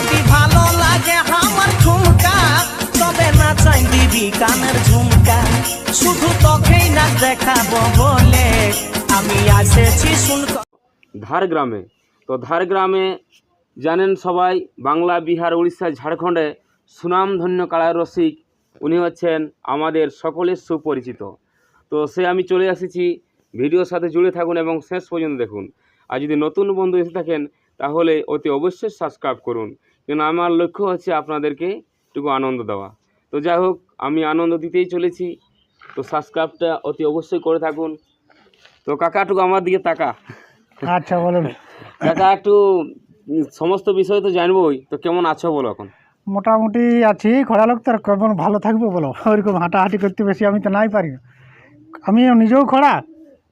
যদি ভালো লাগে আমার ঠুমকা তবে না চাই কানের ঝুমকা। শুধু না দেখাবো বলে আমি আসেছি শুনক ধার গ্রামে তো ধার গ্রামে জানেন সবাই, বাংলা, বিহার, উড়িষ্যা, ঝাড়খণ্ডে সুনামধন্য কালা রসিক। উনি হচ্ছেন আমাদের সকলের সুপরিচিত। তো সে আমি চলে এসেছি। ভিডিওর সাথে জুড়ে থাকুন এবং শেষ পর্যন্ত দেখুন। আর যদি নতুন বন্ধু এসে থাকেন, তাহলে অতি অবশ্যই সাবস্ক্রাইব করুন। কেন আমার লক্ষ্য হচ্ছে আপনাদেরকে একটু আনন্দ দেওয়া। তো যাই হোক আমি আনন্দ দিতেই চলেছি। তো সাবস্ক্রাইবটা অতি অবশ্যই করে থাকুন। তো কাকাটুকু আমার দিকে তাকা। আচ্ছা বলুন। কাকা একটু সমস্ত বিষয় তো জানবোই। তো কেমন আছো বলো এখন? মোটামুটি আছি। খরা লোক তো কেমন ভালো থাকব বলো? ওইরকম হাঁটাহাঁটি করতে বেশি আমি তো নাই পারি। আমি নিজেও খরা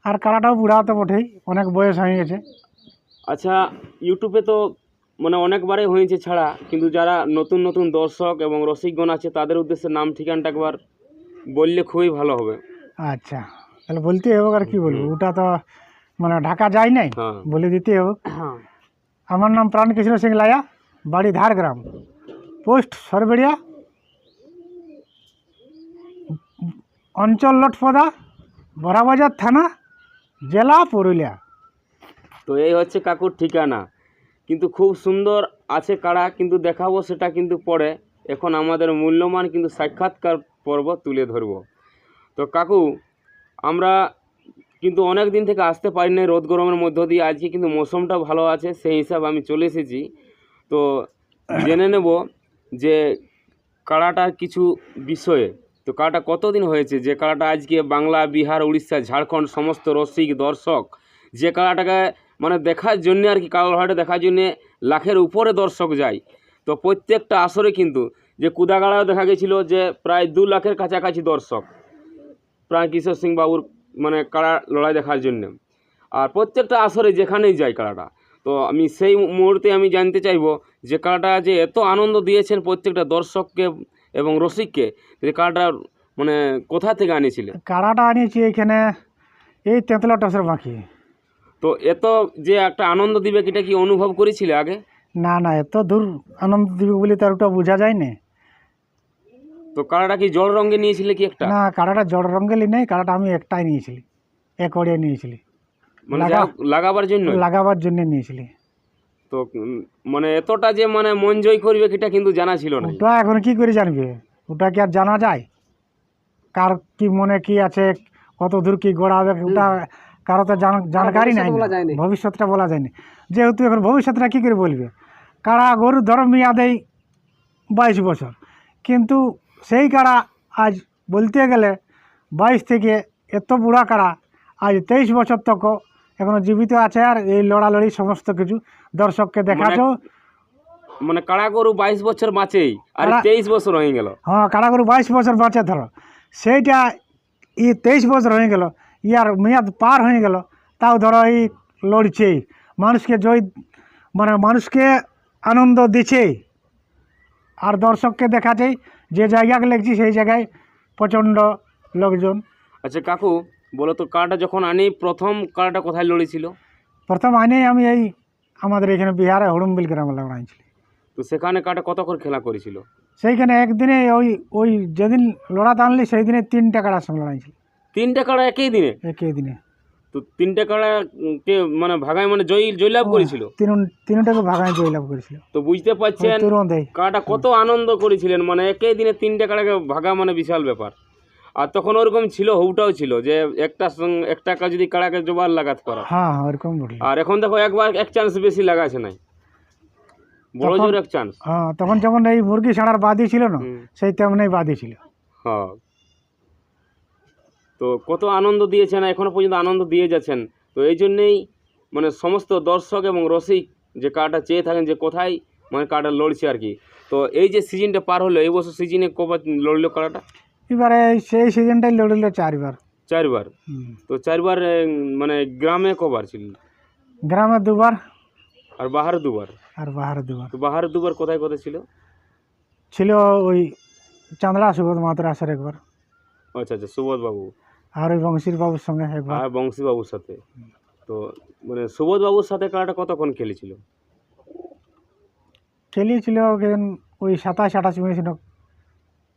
আর কারাটাও বুড়া তো বটেই অনেক বয়স হয়ে গেছে। আচ্ছা ইউটিউবে তো মানে অনেকবারই হয়েছে ছাড়া কিন্তু যারা নতুন নতুন দর্শক এবং রসিকগণ আছে তাদের উদ্দেশ্যে নাম ঠিকানাটা একবার বললে খুবই ভালো হবে। আচ্ছা তাহলে বলতে হবে আর কি বলব? ওটা তো মানে ঢাকা যায় নাই হ্যাঁ। বলে দিতে হবে। আমার নাম প্রাণ কৃষ্ণ সিং লায়া বাড়ি ধারগ্রাম। পোস্ট সরবেড়িয়া অঞ্চল লটপদা বড়াবাজার থানা জেলা পুরুলিয়া। তো এই হচ্ছে কাকুর ঠিকানা। কিন্তু খুব সুন্দর আছে কাড়া কিন্তু দেখাবো সেটা কিন্তু পরে। এখন আমাদের মূল্যমান কিন্তু সাক্ষাৎকার পর্ব তুলে ধরব। তো কাকু, আমরা কিন্তু অনেক দিন থেকে আসতে পারি না রোদ গরমের মধ্য দিয়ে, আজকে কিন্তু মৌসুমটা ভালো আছে, সেই হিসাবে আমি চলে এসেছি। তো জেনে নেব যে কাড়াটার কিছু বিষয়ে। তো কাড়াটা কতদিন হয়েছে? যে কাড়াটা আজকে বাংলা, বিহার, উড়িষ্যা, ঝাড়খণ্ড, সমস্ত রসিক, দর্শক, যে কাড়াটাকে মানে দেখার জন্য আর কি কালোহাটে দেখার জন্যে লাখের উপরে দর্শক যায়। তো প্রত্যেকটা আসরে কিন্তু যে কুদাগাড়াও দেখা গেছিল যে প্রায় দু লাখের কাছাকাছি দর্শক। প্রাণ কিশোর সিং বাবুর মানে কাড়া লড়াই দেখার জন্য। আর প্রত্যেকটা আসরে যেখানেই যায় কাড়াটা তো আমি সেই মুহূর্তে আমি জানতে চাইব যে কাড়াটা যে এত আনন্দ দিয়েছেন প্রত্যেকটা দর্শককে এবং রসিককে যে কাড়াটা মানে কোথা থেকে আনিয়েছিলেন? কারাটা আনিয়েছি এইখানে এই তেঁতলা টসের বাঁকি তো এত যে একটা আনন্দ দিবে এটা কি অনুভব করেছিলে আগে? না না এত দূর আনন্দ দিবে বলে তার ওটা বোঝা যায় না তো কাড়াটা কি জল রঙে নিয়েছিলে কি একটা? না কারাটা জড় রঙ্গেলি নেই কাড়াটা আমি একটাই নিয়েছিলি এক অড়িয়া নিয়েছিলি। মানে লাগাবার জন্য লাগাবার জন্য নিয়েছিলি। তো মানে এতটা যে মানে মন জয় করবে এটা কিন্তু জানা ছিল না। ওটা এখন কি করে জানবে? ওটা কি আর জানা যায়? কার কি মনে কি আছে? কত দূর কি গড়াবে ওটা কারও তো জানকারি নাই। ভবিষ্যৎটা বলা যায়নি। যেহেতু এখন ভবিষ্যৎটা কী করে বলবে? কারা গরু ধর মিয়া দেয় বাইশ বছর? কিন্তু সেই কারা আজ বলতে গেলে বাইশ থেকে এত বুড়া কারা আজ তেইশ বছর তক এখনও জীবিত আছে আর এই লড়ালড়ি সমস্ত কিছু দর্শককে দেখাচ্ছ মানে কাড়া গরু বাইশ বছর বাঁচেই আর তেইশ বছর হয়ে গেল? হ্যাঁ কাড়া গরু বাইশ বছর বাঁচে ধরো। সেইটা ই তেইশ বছর হয়ে গেল। ইয়ার মেয়াদ পার হয়ে গেল তাও ধরো এই লড়ছে। মানুষকে জয় মানে মানুষকে আনন্দ দিচ্ছে আর দর্শককে দেখাচ্ছে যে জায়গাকে লেগছি সেই জায়গায় প্রচণ্ড লোকজন। আচ্ছা কাকু বলো তো কাড়াটা যখন আনি প্রথম কাড়াটা কোথায় লড়েছিল? প্রথম আইনেই আমি এই আমাদের এখানে বিহারে হড়ুমবিল গ্রামে লড়াইছিলি তো সেখানে কাটা কত করে খেলা করেছিল? সেইখানে একদিনে ওই ওই যেদিন লড়াতে আনলি সেই দিনে তিনটা কাড়ার সঙ্গে লড়াইছিল তিনটে কাড়া একই দিনে? একই দিনে। তো তিনটে কাড়া কে মানে ভাগায় মানে জয়ী জয়লাভ করেছিল? তিন তিনটাকে ভাগায় জয়লাভ করেছিল। তো বুঝতে পারছেন কাড়াটা কত আনন্দ করেছিলেন মানে একই দিনে তিনটে কাড়াকে ভাগা মানে বিশাল ব্যাপার। আর তখন ওরকম ছিল হউটাও ছিল যে একটা সঙ্গে একটা কাজ যদি কাড়াকে জোবার লাগাতে পারো হ্যাঁ হ্যাঁ ওরকম আর এখন দেখো একবার এক চান্স বেশি লাগাছে নাই। বড় জোর এক চান্স হ্যাঁ তখন যেমন এই মুরগি ছাড়ার বাদি ছিল না সেই তেমনই বাদি ছিল। হ্যাঁ তো কত আনন্দ দিয়েছেন এখনও পর্যন্ত আনন্দ দিয়ে যাচ্ছেন। তো এই জন্যেই মানে সমস্ত দর্শক এবং রসিক যে কাটা চেয়ে থাকেন যে কোথায় মানে কাটা লড়ছে আর কি। তো এই যে সিজনটা পার হলো এই বছর সিজনে কবার লড়লো কাটাটা এবারে সেই সিজনটাই লড়িল চারবার। চারবার? তো চারবার মানে গ্রামে কবার ছিল? গ্রামে দুবার। আর বাহারে দুবার? আর বাহারে দুবার। তো বাহারে দুবার কোথায় কোথায় ছিল? ছিল ওই চাঁদড়া সুবোধ মাত্র আসার একবার। আচ্ছা আচ্ছা সুবোধ বাবু আর ওই বংশীর বাবুর সঙ্গে একবার। আর বংশী বাবুর সাথে। তো মানে সুবোধ বাবুর সাথে কারাটা কতক্ষণ খেলেছিল? খেলিয়েছিল ওই সাতাশ আঠাশ মিনিট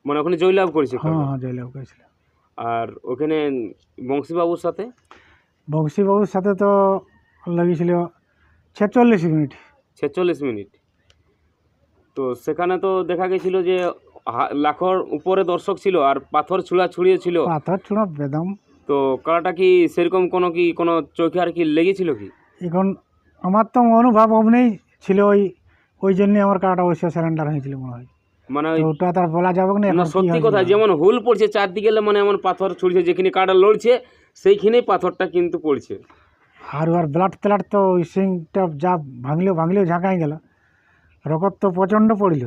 মানে ওখানে জয়লাভ করেছে হ্যাঁ হ্যাঁ জয়লাভ করেছিল। আর ওখানে বংশীবাবুর সাথে? বংশীবাবুর সাথে তো লেগেছিল ছেচল্লিশ মিনিট। ছেচল্লিশ মিনিট। তো সেখানে তো দেখা গেছিল যে লাখর উপরে দর্শক ছিল আর পাথর ছুঁড়া ছুড়িয়ে ছিল। পাথর চূড়া বেদম। তো কারাটা কি সেরকম কোনো কি কোনো চোখে আর কি লেগেছিল কি? এখন আমার তো অনুভব অমনেই ছিল ওই ওই জন্যে আমার কাটা অবশ্য স্যালেন্ডার হয়েছিল মনে হয়। মানে ওটা তার বলা যাবে না সত্যি কথা যেমন হুল পড়ছে চারদিকে মানে এমন পাথর ছুড়ছে যেখানে কাটা লড়ছে সেইখানেই পাথরটা কিন্তু পড়ছে। আর ওর ব্লাড ট্লাড তো ওই সিংটা যা ভাঙলেও ভাঙলেও ঝাঁকাই গেল। রকত তো প্রচণ্ড পড়িল।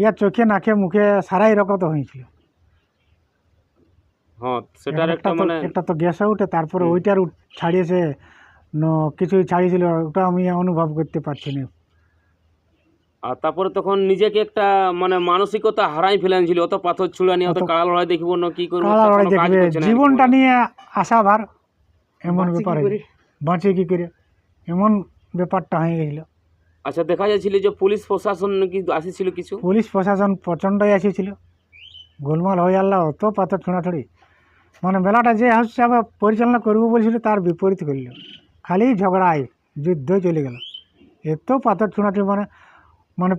ইয়ার চোখে নাকে মুখে সারাই রকত হয়েছিল। হ্যাঁ সেটার একটা মানে একটা তো গ্যাসে উঠে তারপরে ওইটার ছাড়িয়েছে ন কিছুই ছাড়িয়েছিল ওটা আমি অনুভব করতে পারছি না। আর তারপরে তখন নিজেকে একটা মানে মানসিকতা হারাই ফেলেছিল অত পাথর ছুড়া নিয়ে অত কাড়া লড়াই দেখব না কি করব? কালা লড়াই দেখবে। জীবনটা নিয়ে আশা ভার এমন ব্যাপার বাঁচে কি করে? এমন ব্যাপারটা হয়ে গেছিল। আচ্ছা দেখা যাচ্ছিল যে পুলিশ প্রশাসন কি আসেছিল কিছু? পুলিশ প্রশাসন প্রচণ্ডই এসেছিল গোলমাল হয়ে আল্লাহ অত পাথর ছোঁড়াছড়ি মানে মেলাটা যে হিসাবে পরিচালনা করব বলছিল তার বিপরীত করল। খালি ঝগড়ায় যুদ্ধ চলে গেল। এত পাথর ছোঁড়াছড়ি মানে মানে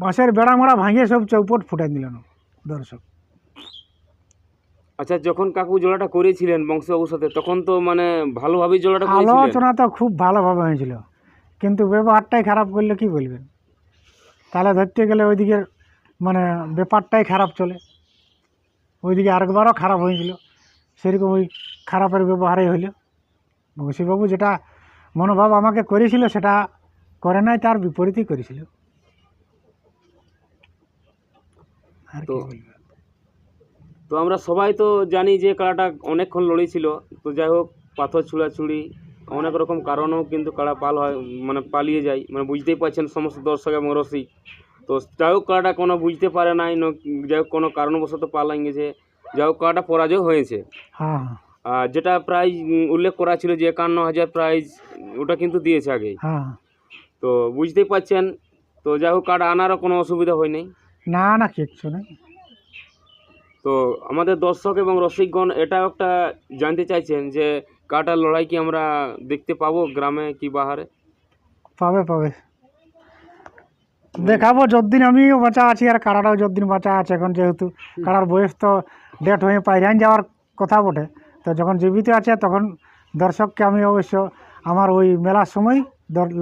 বাঁশের বেড়া মোড়া ভাঙিয়ে সব চৌপট ফুটাই দিল দর্শক। আচ্ছা যখন কাকু জোড়াটা করেছিলেন বংশবাবুর সাথে তখন তো মানে ভালোভাবেই জোড়াটা আলোচনা তো খুব ভালোভাবে হয়েছিল। কিন্তু ব্যবহারটাই খারাপ করলে কি বলবেন? তাহলে ধরতে গেলে ওইদিকে মানে ব্যাপারটাই খারাপ চলে। ওইদিকে আরেকবারও খারাপ হয়েছিল সেরকম ওই খারাপের ব্যবহারই হইল বংশীবাবু যেটা মনোভাব আমাকে করেছিল সেটা করে নাই তার বিপরীতই করেছিল। আর কি তো আমরা সবাই তো জানি যে কাড়াটা অনেকক্ষণ লড়েছিল। তো যাই হোক পাথর ছুড়াছুড়ি অনেক রকম কারণেও কিন্তু কাড়া পাল হয় মানে পালিয়ে যায়। মানে বুঝতেই পারছেন সমস্ত দর্শক এবং রসিক। তো যাই হোক কাড়াটা কোনো বুঝতে পারে নাই যাই হোক কোনো কারণবশত পালাই গেছে। যাই হোক কাড়াটা পরাজয় হয়েছে। হ্যাঁ। হ্যাঁ আর যেটা প্রাইজ উল্লেখ করা ছিল যে একান্ন হাজার প্রাইজ ওটা কিন্তু দিয়েছে আগে। হ্যাঁ। তো বুঝতেই পারছেন তো যাই হোক কার্ড আনারও কোনো অসুবিধা হয়নি না না কিচ্ছু নেই। তো আমাদের দর্শক এবং রসিকগণ এটাও একটা জানতে চাইছেন যে কাটার লড়াই কি আমরা দেখতে পাবো গ্রামে কি বাহারে? পাবে পাবে। দেখাবো যতদিন আমিও বাঁচা আছি আর কাড়াটাও যতদিন বাঁচা আছে এখন যেহেতু কাড়ার বয়স তো ডেট হয়ে পাইরান যাওয়ার কথা বটে। তো যখন জীবিত আছে তখন দর্শককে আমি অবশ্য আমার ওই মেলার সময়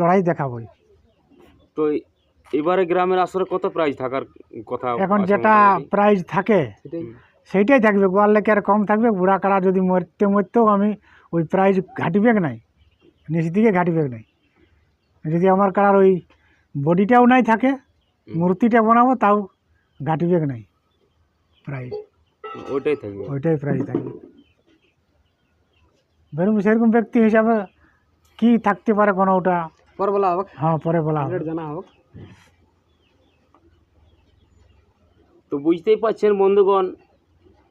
লড়াই দেখাবই। তো এবারে গ্রামের আসরে কত প্রাইজ থাকার কথা এখন যেটা প্রাইজ থাকে সেইটাই থাকবে। গোয়াল লেকে আর কম থাকবে বুড়া কাড়া যদি মরতে মরতেও আমি ওই প্রাইজ ঘাটিবেক নাই নিচের দিকে ঘাটিবেক নাই। যদি আমার কাড়ার ওই বডিটাও নাই থাকে মূর্তিটা বানাবো তাও ঘাটিবেক নাই। প্রাইজ ওইটাই থাকবে। ওইটাই প্রাইজ থাকবে। বেরুম সেরকম ব্যক্তি হিসাবে কি থাকতে পারে কোনো ওটা? পরে বলা হোক হ্যাঁ পরে বলা হবে। জানা হোক। তো বুঝতেই পারছেন বন্ধুগণ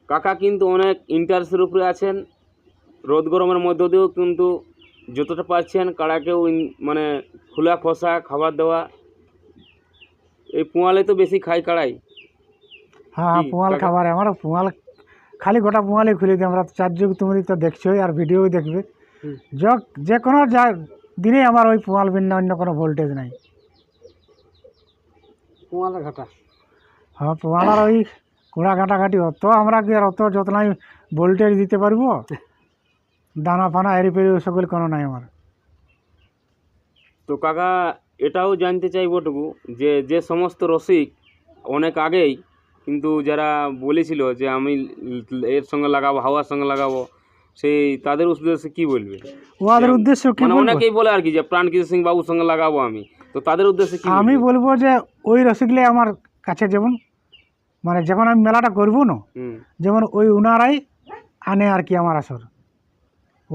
কাকা কিন্তু অনেক ইন্টারেস্টের উপরে আছেন। রোদ গরমের মধ্য দিয়েও কিন্তু যতটা পারছেন কাড়াকেও মানে খোলা খোসা খাবার দেওয়া। এই পোয়ালে তো বেশি খাই কাড়াই। হ্যাঁ হ্যাঁ পুয়াল খাবার আমার পুয়াল খালি গোটা পুয়ালই খুলে দিই। আমরা চার যুগ তুমি তো দেখছোই আর ভিডিও দেখবে। যক যে কোনো যা দিনে আমার ওই পুয়াল বিনা অন্য কোনো ভোল্টেজ নাই। কুমালের ঘাটা। হ্যাঁ পুয়ালার ওই কুড়া ঘাটাঘাটি অত আমরা কি আর অত যত্নায় ভোল্টেজ দিতে পারব? দানা ফানা এরি পেরি সকল কোনো নাই আমার। তো কাকা এটাও জানতে চাইবটুকু যে যে সমস্ত রসিক অনেক আগেই কিন্তু যারা বলেছিল যে আমি এর সঙ্গে লাগাবো হাওয়ার সঙ্গে লাগাবো সেই তাদের উদ্দেশ্যে কি বলবে? ওদের উদ্দেশ্য কি মানে অনেকেই বলে আর কি যে প্রাণ কিশোর সিং বাবুর সঙ্গে লাগাবো আমি। তো তাদের উদ্দেশ্যে কি আমি বলব? যে ওই রসিকলে আমার কাছে যেমন মানে যখন আমি মেলাটা করব না যেমন ওই উনারাই আনে আর কি আমার আসর।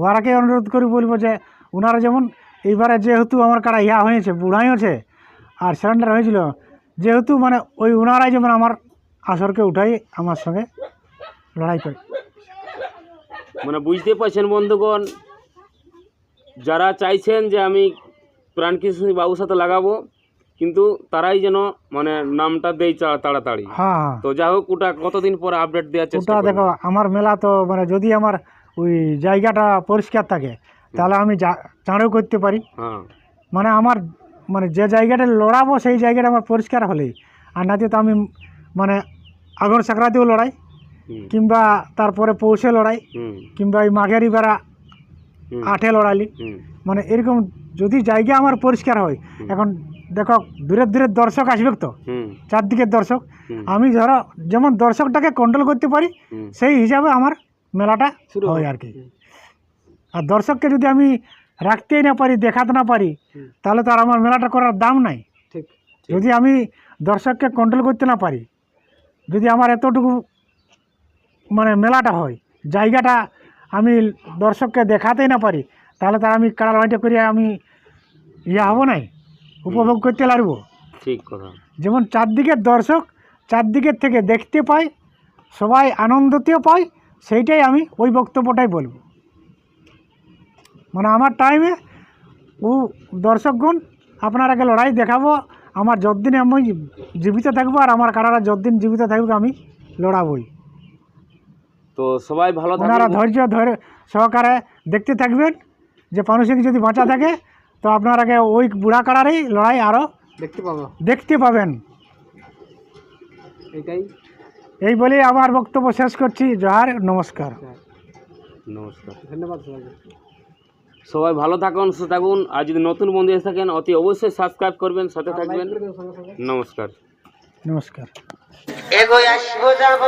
ওরাকে অনুরোধ করি বলব যে ওনারা যেমন এইবারে যেহেতু আমার কারা ইয়া হয়েছে বুড়াই হয়েছে আর সিলিন্ডার হয়েছিল যেহেতু মানে ওই ওনারাই যেমন আমার আসরকে উঠাই আমার সঙ্গে লড়াই করে। মানে বুঝতে পারছেন বন্ধুগণ যারা চাইছেন যে আমি প্রাণকৃষ্ণ বাবুর সাথে লাগাবো কিন্তু তারাই যেন মানে নামটা দেই তাড়াতাড়ি। হ্যাঁ হ্যাঁ। তো যাই হোক ওটা কতদিন পরে আপডেট দেওয়ার চেষ্টা দেখো আমার মেলা তো মানে যদি আমার ওই জায়গাটা পরিষ্কার থাকে তাহলে আমি চাঁড়ও করতে পারি। হ্যাঁ। মানে আমার মানে যে জায়গাটা লড়াবো সেই জায়গাটা আমার পরিষ্কার হলেই আর নাতে তো আমি মানে আগুন সাকরাতেও লড়াই কিংবা তারপরে পৌষে লড়াই কিংবা এই মাঘেরি বেড়া আঠে লড়ালি। মানে এরকম যদি জায়গা আমার পরিষ্কার হয় এখন দেখো দূরের দূরের দর্শক আসবে তো চারদিকের দর্শক। আমি ধরো যেমন দর্শকটাকে কন্ট্রোল করতে পারি সেই হিসাবে আমার মেলাটা শুরু হয় আর কি। আর দর্শককে যদি আমি রাখতেই না পারি দেখাতে না পারি তাহলে তো আর আমার মেলাটা করার দাম নাই। ঠিক যদি আমি দর্শককে কন্ট্রোল করতে না পারি যদি আমার এতটুকু মানে মেলাটা হয় জায়গাটা আমি দর্শককে দেখাতেই না পারি তাহলে তার আমি কাড়া লড়াইটা করে আমি ইয়ে হব নাই উপভোগ করতে লাগবো ঠিক কথা। যেমন চারদিকের দর্শক চারদিকের থেকে দেখতে পায় সবাই আনন্দতেও পায় সেইটাই আমি ওই বক্তব্যটাই বলব। মানে আমার টাইমে ও দর্শকগণ আপনার আগে লড়াই দেখাবো আমার যতদিন আমি জীবিত থাকব আর আমার কারারা যতদিন জীবিত থাকবে আমি লড়াবই। তো সবাই ভালো থাকবেন। ধৈর্য ধরে সহকারে দেখতে থাকবেন যে মানুষের যদি বাঁচা থাকে তো আপনার আগে ওই বুড়া কাড়ারই লড়াই আরও দেখতে পাবো। দেখতে পাবেন। এটাই। এই বলেই আমার বক্তব্য শেষ করছি। জহার নমস্কার। নমস্কার। ধন্যবাদ সবাই ভালো থাকুন সুস্থ থাকুন। আর যদি নতুন বন্ধু এসে থাকেন অতি অবশ্যই সাবস্ক্রাইব করবেন সাথে থাকবেন। নমস্কার। নমস্কার। এগোয় আসব যাব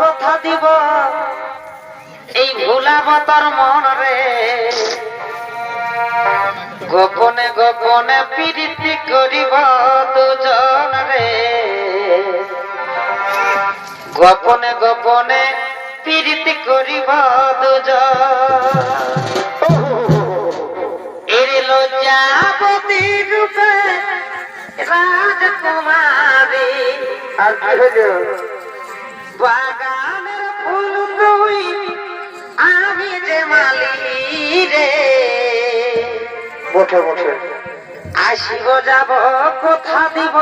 কথা দিব। এই ভুলাব তোর মন রে গোপনে গোপনে প্রীতি করিব দুজন রে গোপনে গোপনে প্রীতি করিব দুজন। এর লজ্জাপতি রূপে রাজকুমারী আর কি হলো বাগানের ফুল তুই আমি যে মালি রে। বসে বসে। আসিব যাব কথা দিব।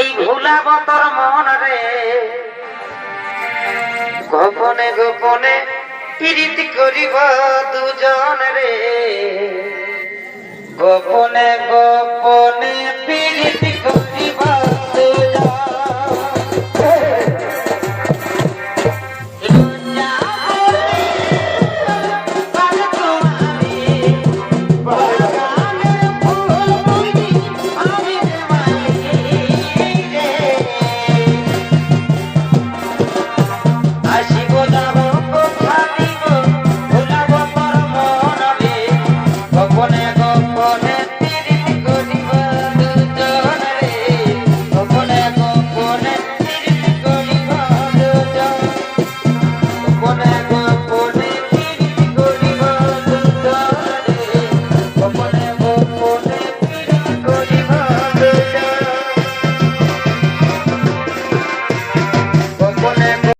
এই ভুলাব তোর মন রে। গোপনে গোপনে পীড়িত করিব দুজন রে। গোপনে গোপনে